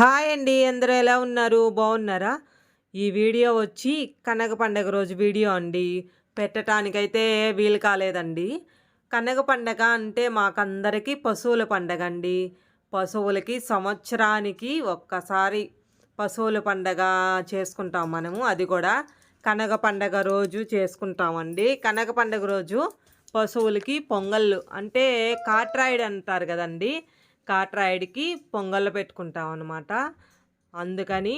Hi అండి అందరూ ఎలా ఉన్నారు? బాగున్నారా? ఈ వీడియో వచ్చి కనక పండగ రోజు వీడియో అండి. పెట్టడానికైతే వీలు కాలేదండి. కనక పండగ అంటే మాకందరికీ పశువుల పండగ అండి. పశువులకి సంవత్సరానికి ఒక్కసారి పశువుల పండగ చేసుకుంటాం మనము. అది కూడా కనక పండగ రోజు చేసుకుంటామండి. కనక పండగ రోజు పశువులకి పొంగళ్ళు అంటే కాట్రాయిడ్ అంటారు కదండి. కాట్రాయిడ్కి పొంగళ్ళు పెట్టుకుంటాం అనమాట అందుకని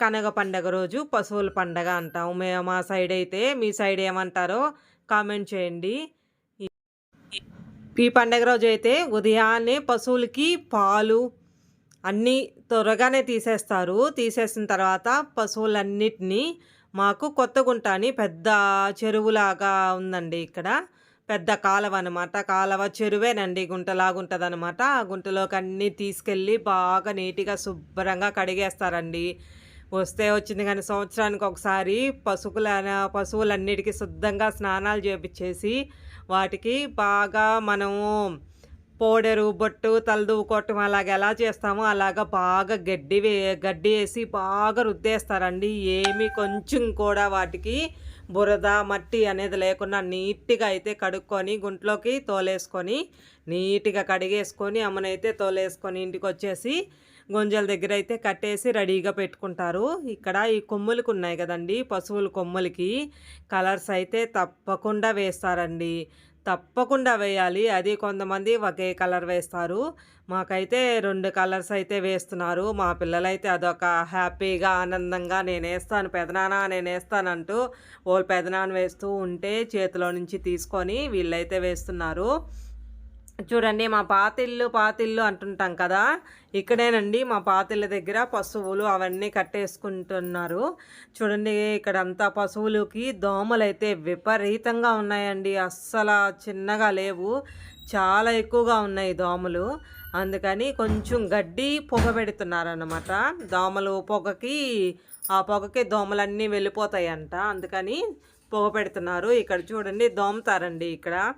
కనగ పండగ రోజు పశువుల పండగ అంటాం. మేము మా సైడ్ అయితే మీ సైడ్ ఏమంటారో కామెంట్ చేయండి. ఈ పండగ రోజు అయితే ఉదయాన్నే పశువులకి పాలు అన్నీ త్వరగానే తీసేస్తారు. తీసేసిన తర్వాత పశువులన్నిటినీ మాకు కొత్తగుంట అని పెద్ద చెరువులాగా ఉందండి ఇక్కడ. పెద్ద కాలువ అనమాట కాలువ చెరువేనండి గుంటలాగుంటుంది అనమాట ఆ గుంటలోకి అన్నీ తీసుకెళ్ళి బాగా నీట్గా శుభ్రంగా కడిగేస్తారండి. వస్తే వచ్చింది కానీ సంవత్సరానికి ఒకసారి పశువుల పశువులన్నిటికీ శుద్ధంగా స్నానాలు చేపించేసి వాటికి బాగా మనము పౌడరు బొట్టు తలదూకోవటం అలాగ ఎలా చేస్తామో అలాగ బాగా గడ్డి వే గడ్డి వేసి బాగా రుద్దేస్తారండి. ఏమి కొంచెం కూడా వాటికి బురద మట్టి అనేది లేకుండా నీట్గా అయితే కడుక్కొని గుంట్లోకి తోలేసుకొని నీట్గా కడిగేసుకొని అమ్మనైతే తోలేసుకొని ఇంటికి వచ్చేసి గొంజల దగ్గర అయితే కట్టేసి రెడీగా పెట్టుకుంటారు. ఇక్కడ ఈ కొమ్ములకు ఉన్నాయి కదండి పశువుల కొమ్ములకి. కలర్స్ అయితే తప్పకుండా వేస్తారండి. తప్పకుండా వేయాలి. అది కొంతమంది ఒకే కలర్ వేస్తారు. మాకైతే రెండు కలర్స్ అయితే వేస్తున్నారు. మా పిల్లలైతే అదొక హ్యాపీగా ఆనందంగా నేను వేస్తాను పెదనాన్న నేను వేస్తానంటూ వాళ్ళు పెదనాన్న వేస్తూ ఉంటే చేతిలో నుంచి తీసుకొని వీళ్ళైతే వేస్తున్నారు. చూడండి మా పాతిల్లు పాతిల్లు అంటుంటాం కదా? ఇక్కడేనండి మా పాతిళ్ళ దగ్గర పశువులు అవన్నీ కట్టేసుకుంటున్నారు. చూడండి ఇక్కడ అంతా పశువులకి దోమలు అయితే విపరీతంగా ఉన్నాయండి. అస్సలు చిన్నగా లేవు. చాలా ఎక్కువగా ఉన్నాయి దోమలు. అందుకని కొంచెం గడ్డి పొగ పెడుతున్నారన్నమాట. దోమలు పొగకి ఆ పొగకి దోమలన్నీ వెళ్ళిపోతాయంట. అందుకని పొగ పెడుతున్నారు. ఇక్కడ చూడండి దోమతారండి ఇక్కడ.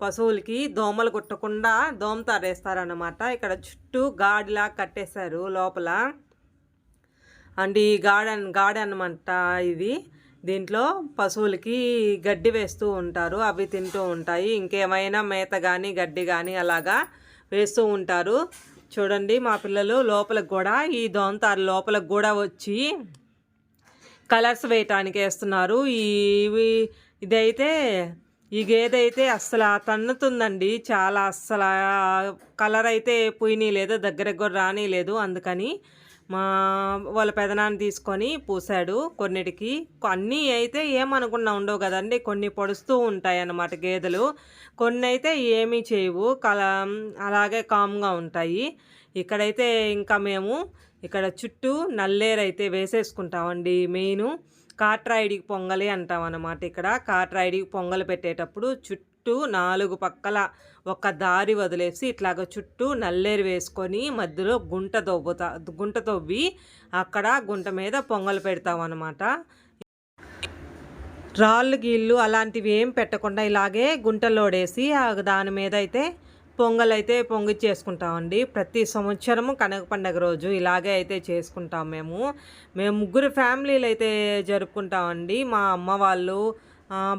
పశువులకి దోమలు కుట్టకుండా దోమ తారేస్తారనమాట ఇక్కడ చుట్టూ గాడిలా కట్టేశారు లోపల. అండ్ ఈ గార్డెన్ గార్డెన్ అనమాట ఇది. దీంట్లో పశువులకి గడ్డి వేస్తూ ఉంటారు. అవి తింటూ ఉంటాయి. ఇంకేమైనా మేత కానీ గడ్డి కానీ అలాగా వేస్తూ ఉంటారు. చూడండి మా పిల్లలు లోపలకు కూడా ఈ దోమతారు లోపలకు కూడా వచ్చి కలర్స్ వేయటానికి వేస్తున్నారు. ఇవి ఇదైతే ఈ గేదె అయితే అస్సలు తన్నుతుందండి. చాలా అస్సలు కలర్ అయితే పోయినీ లేదు దగ్గర కూడా రాని లేదు. అందుకని మా వాళ్ళ పెదనాన్ని తీసుకొని పూసాడు కొన్నిటికి. అన్నీ అయితే ఏమనుకున్నా ఉండవు కదండి. కొన్ని పొడుస్తూ ఉంటాయి అన్నమాట గేదెలు. కొన్ని అయితే ఏమీ చేయవు. కల అలాగే కామ్గా ఉంటాయి. ఇక్కడైతే ఇంకా మేము ఇక్కడ చుట్టూ నల్లేరైతే వేసేసుకుంటామండి మెయిన్. కాట్రాయిడికి పొంగలి అంటాం అన్నమాట ఇక్కడ కాట్రాయిడికి పొంగలి పెట్టేటప్పుడు చుట్టూ నాలుగు పక్కల ఒక దారి వదిలేసి ఇట్లాగ చుట్టూ నల్లేరు వేసుకొని మధ్యలో గుంట దొబ్బుతా గుంట తవ్వి అక్కడ గుంట మీద పొంగలు పెడతాం అన్నమాట రాళ్ళు గీళ్ళు అలాంటివి ఏం పెట్టకుండా ఇలాగే గుంటలోడేసి దాని మీద అయితే పొంగల్ అయితే పొంగిచ్చేసుకుంటామండి. ప్రతి సంవత్సరము కనక పండగ రోజు ఇలాగే అయితే చేసుకుంటాం మేము. మేము ముగ్గురు ఫ్యామిలీలు అయితే జరుపుకుంటామండి. మా అమ్మ వాళ్ళు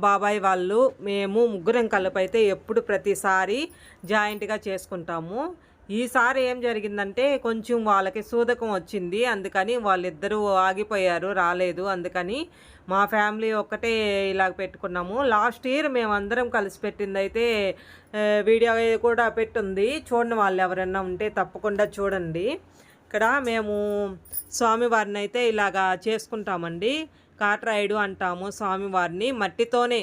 బాబాయ్ వాళ్ళు మేము ముగ్గురం కలిపి అయితే ఎప్పుడు ప్రతిసారి జాయింట్గా చేసుకుంటాము. ఈసారి ఏం జరిగిందంటే కొంచెం వాళ్ళకి సూదకం వచ్చింది. అందుకని వాళ్ళిద్దరూ ఆగిపోయారు రాలేదు. అందుకని మా ఫ్యామిలీ ఒక్కటే ఇలాగ పెట్టుకున్నాము. లాస్ట్ ఇయర్ మేమందరం కలిసి పెట్టింది అయితే వీడియో కూడా పెట్టుంది. చూడండి వాళ్ళు ఎవరైనా ఉంటే తప్పకుండా చూడండి. ఇక్కడ మేము స్వామివారిని అయితే ఇలాగా చేసుకుంటామండి. కాట్రాయుడు అంటాము స్వామివారిని. మట్టితోనే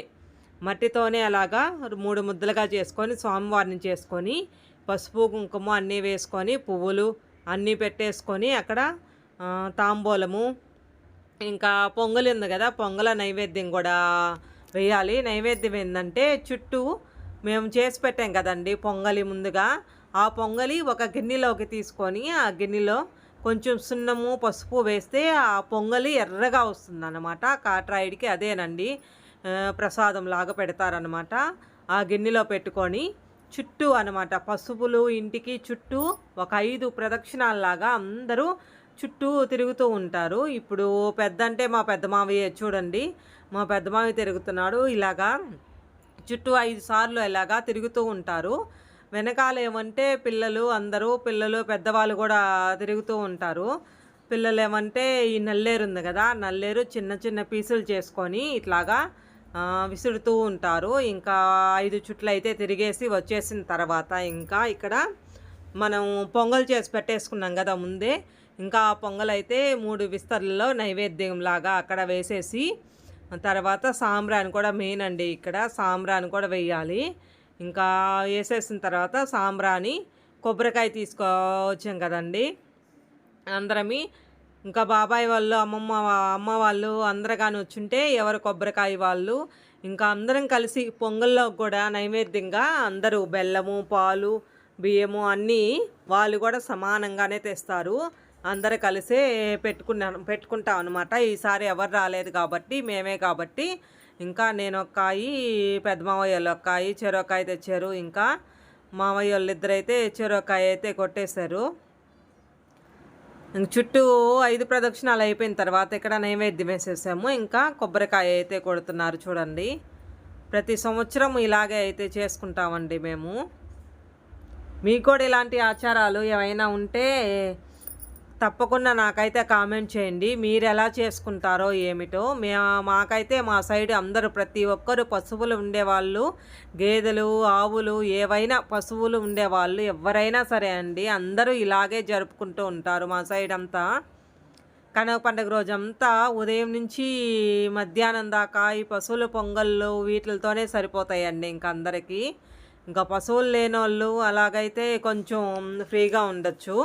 మట్టితోనే అలాగా మూడు ముద్దలుగా చేసుకొని స్వామివారిని చేసుకొని పసుపు కుంకుమ అన్నీ వేసుకొని పువ్వులు అన్నీ పెట్టేసుకొని అక్కడ తాంబూలము ఇంకా పొంగలి ఉంది కదా పొంగల నైవేద్యం కూడా వేయాలి. నైవేద్యం ఏంటంటే చుట్టూ మేము చేసి పెట్టాం కదండి పొంగలి ముందుగా. ఆ పొంగలి ఒక గిన్నెలోకి తీసుకొని ఆ గిన్నెలో కొంచెం సున్నము పసుపు వేస్తే ఆ పొంగలి ఎర్రగా వస్తుంది అనమాట కాట్రాయిడికి అదేనండి ప్రసాదం లాగా పెడతారనమాట ఆ గిన్నెలో పెట్టుకొని చుట్టూ అనమాట పసుపులు ఇంటికి చుట్టూ ఒక ఐదు ప్రదక్షిణాల్లాగా అందరూ చుట్టూ తిరుగుతూ ఉంటారు. ఇప్పుడు పెద్ద అంటే మా పెద్ద మావయ్య చూడండి. మా పెద్ద మావయ్య తిరుగుతున్నాడు. ఇలాగా చుట్టూ ఐదు సార్లు ఇలాగా తిరుగుతూ ఉంటారు. వెనకాల ఏమంటే పిల్లలు అందరూ పిల్లలు పెద్దవాళ్ళు కూడా తిరుగుతూ ఉంటారు. పిల్లలు ఏమంటే ఈ నల్లేరు ఉంది కదా నల్లేరు చిన్న చిన్న పీసులు చేసుకొని ఇట్లాగా విసురుతూ ఉంటారు. ఇంకా ఐదు చుట్లు అయితే తిరిగేసి వచ్చేసిన తర్వాత ఇంకా ఇక్కడ మనం పొంగల్ చేసి పెట్టేసుకున్నాం కదా ముందే. ఇంకా ఆ పొంగల్ అయితే మూడు విస్తరులలో నైవేద్యం లాగా అక్కడ వేసేసి తర్వాత సాంబ్రాన్ కూడా మెయిన్ అండి ఇక్కడ. సాంబ్రాన్ కూడా వేయాలి. ఇంకా వేసేసిన తర్వాత సాంబ్రాని కొబ్బరికాయ తీసుకొచ్చాం కదండి. అందరమి ఇంకా బాబాయ్ వాళ్ళు అమ్మమ్మ అమ్మ వాళ్ళు అందరు కానీ వచ్చుంటే ఎవరు కొబ్బరికాయ వాళ్ళు ఇంకా అందరం కలిసి పొంగల్లో కూడా నైవేద్యంగా అందరూ బెల్లము పాలు బియ్యము అన్నీ వాళ్ళు కూడా సమానంగానే తెస్తారు. అందరు కలిసే పెట్టుకున్నాను పెట్టుకుంటాం అనమాట ఈసారి ఎవరు రాలేదు కాబట్టి మేమే కాబట్టి. ఇంకా నేను ఒక్కాయి పెద్ద మావయ్య వాళ్ళు చెరొకాయ తెచ్చారు. ఇంకా మావయ్య వాళ్ళు ఇద్దరైతే చెరొకాయ అయితే కొట్టేశారు. చుట్టూ ఐదు ప్రదక్షిణాలు అయిపోయిన తర్వాత ఇక్కడ నైవేద్యం వేసేసాము. ఇంకా కొబ్బరికాయ అయితే కొడుతున్నారు చూడండి. ప్రతి సంవత్సరం ఇలాగే అయితే చేసుకుంటామండి మేము. మీకు కూడా ఇలాంటి ఆచారాలు ఏమైనా ఉంటే తప్పకుండా నాకైతే కామెంట్ చేయండి. మీరు ఎలా చేసుకుంటారో ఏమిటో. మే మాకైతే మా సైడ్ అందరూ ప్రతి ఒక్కరు పశువులు ఉండేవాళ్ళు. గేదెలు ఆవులు ఏవైనా పశువులు ఉండేవాళ్ళు ఎవరైనా సరే అండి. అందరూ ఇలాగే జరుపుకుంటూ ఉంటారు మా సైడ్ అంతా. కనక పండుగ రోజంతా ఉదయం నుంచి మధ్యాహ్నం దాకా ఈ పశువుల పొంగళ్ళు వీటితోనే సరిపోతాయండి ఇంక అందరికీ. ఇంకా పశువులు లేని వాళ్ళు అలాగైతే కొంచెం ఫ్రీగా ఉండొచ్చు.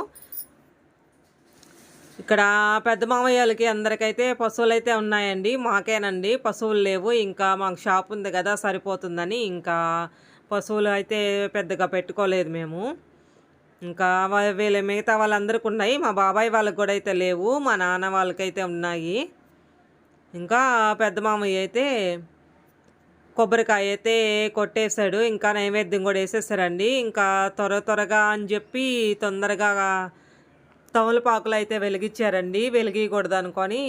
ఇక్కడ పెద్ద మామయ్యలకి అందరికైతే పశువులు అయితే ఉన్నాయండి. మాకేనండి. పశువులు లేవు. ఇంకా మాకు షాప్ ఉంది కదా సరిపోతుందని ఇంకా పశువులు అయితే పెద్దగా పెట్టుకోలేదు మేము. ఇంకా వీళ్ళ మిగతా వాళ్ళందరికీ ఉన్నాయి. మా బాబాయ్ వాళ్ళకి కూడా అయితే లేవు. మా నాన్న వాళ్ళకైతే ఉన్నాయి. ఇంకా పెద్ద మామయ్య అయితే కొబ్బరికాయ అయితే కొట్టేశాడు. ఇంకా నైవేద్యం కూడా వేసేసారండి. ఇంకా త్వర త్వరగా అని చెప్పి తొందరగా తమలపాకులు అయితే వెలిగించారండి వెలిగించకూడదు అనుకొని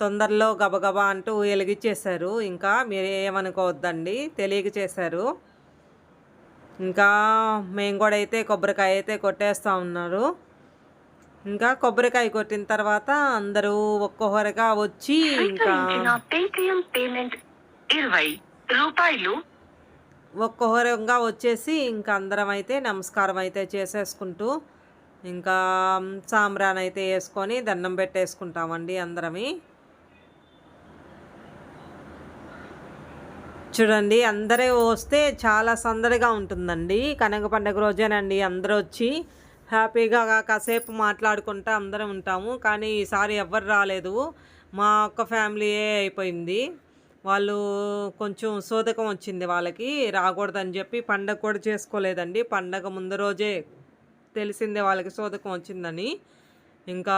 తొందరలో గబగబా అంటూ వెలిగించేశారు ఇంకా మీరు ఏమనుకోవద్దండి తెలియక చేశారు. ఇంకా మేము కూడా అయితే కొబ్బరికాయ అయితే కొట్టేస్తూ ఉన్నారు. ఇంకా కొబ్బరికాయ కొట్టిన తర్వాత అందరూ ఒక్కొక్కరిగా వచ్చి ఇంకా రూపాయలు. ఒక్కొక్కరంగా వచ్చేసి ఇంకా అందరం అయితే నమస్కారం అయితే చేసేసుకుంటూ ఇంకా సాంబ్రాన్ అయితే వేసుకొని దండం పెట్టేసుకుంటామండి అందరమి. చూడండి అందరూ వస్తే చాలా సందడిగా ఉంటుందండి. కనక పండుగ రోజేనండి అందరూ వచ్చి హ్యాపీగా కాసేపు మాట్లాడుకుంటూ అందరం ఉంటాము. కానీ ఈసారి ఎవ్వరు రాలేదు. మా ఒక్క ఫ్యామిలీయే అయిపోయింది. వాళ్ళు కొంచెం సోదకం వచ్చింది వాళ్ళకి. రాకూడదని చెప్పి పండగ కూడా చేసుకోలేదండి. పండగ ముందు రోజే తెలిసిందే వాళ్ళకి సోదకం వచ్చిందని. ఇంకా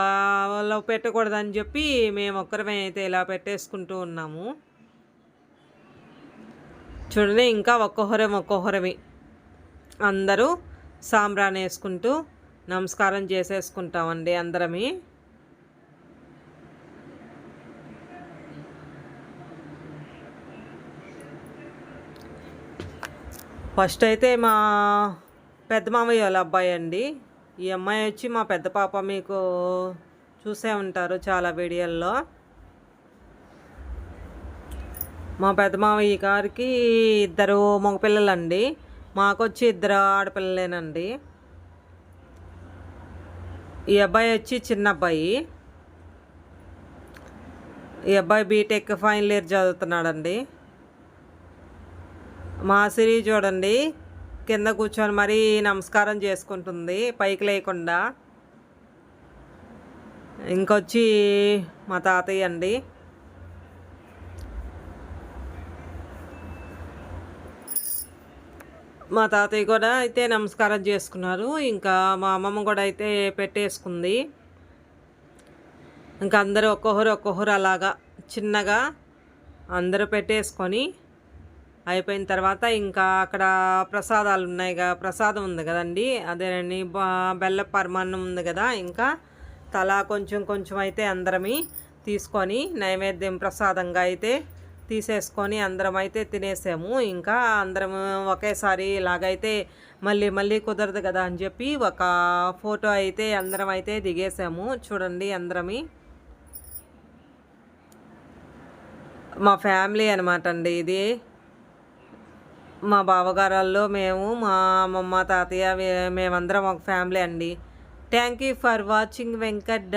వాళ్ళు పెట్టకూడదని చెప్పి మేము ఒక్కరమే అయితే ఇలా పెట్టేసుకుంటూ ఉన్నాము. చూడండి ఇంకా ఒక్కొక్కరం ఒక్కొక్కరమే అందరూ సాంబ్రాన్ వేసుకుంటూ నమస్కారం చేసేసుకుంటామండి అందరమి. ఫస్ట్ అయితే మా పెద్ద మామయ్య వాళ్ళ అబ్బాయి అండి. ఈ అమ్మాయి వచ్చి మా పెద్ద పాప మీకు చూసే ఉంటారు చాలా వీడియోల్లో. మా పెద్ద మామయ్య గారికి ఇద్దరు మగపిల్లలండి. మాకొచ్చి ఇద్దరు ఆడపిల్లలేనండి. ఈ అబ్బాయి వచ్చి చిన్న అబ్బాయి. ఈ అబ్బాయి బీటెక్ ఫైనల్ ఇయర్ చదువుతున్నాడండి. మా సిరి చూడండి. కింద కూర్చొని మరీ నమస్కారం చేసుకుంటుంది పైకి లేకుండా. ఇంకొచ్చి మా తాతయ్య అండి. మా తాతయ్య కూడా అయితే నమస్కారం చేసుకున్నారు ఇంకా మా అమ్మమ్మ కూడా అయితే పెట్టేసుకుంది. ఇంకా అందరూ ఒక్కొక్కరు ఒక్కొక్కరు అలాగా చిన్నగా అందరూ పెట్టేసుకొని అయిపోయిన తర్వాత ఇంకా అక్కడ ప్రసాదాలు ఉన్నాయిగా ప్రసాదం ఉంది కదండి. అదేనండి బెల్ల పరమాన్నం ఉంది కదా. ఇంకా తలా కొంచెం కొంచెం అయితే అందరమి తీసుకొని నైవేద్యం ప్రసాదంగా అయితే తీసేసుకొని అందరం అయితే తినేసాము. ఇంకా అందరం ఒకేసారి ఇలాగైతే మళ్ళీ మళ్ళీ కుదరదు కదా అని చెప్పి ఒక ఫోటో అయితే అందరం అయితే దిగేసాము. చూడండి అందరమి. మా ఫ్యామిలీ అనమాట అండి ఇది. మా బావగారాల్లో మేము మా అమ్మమ్మ తాతయ్య మేమందరం ఒక ఫ్యామిలీ అండి. Thank you for watching Venkat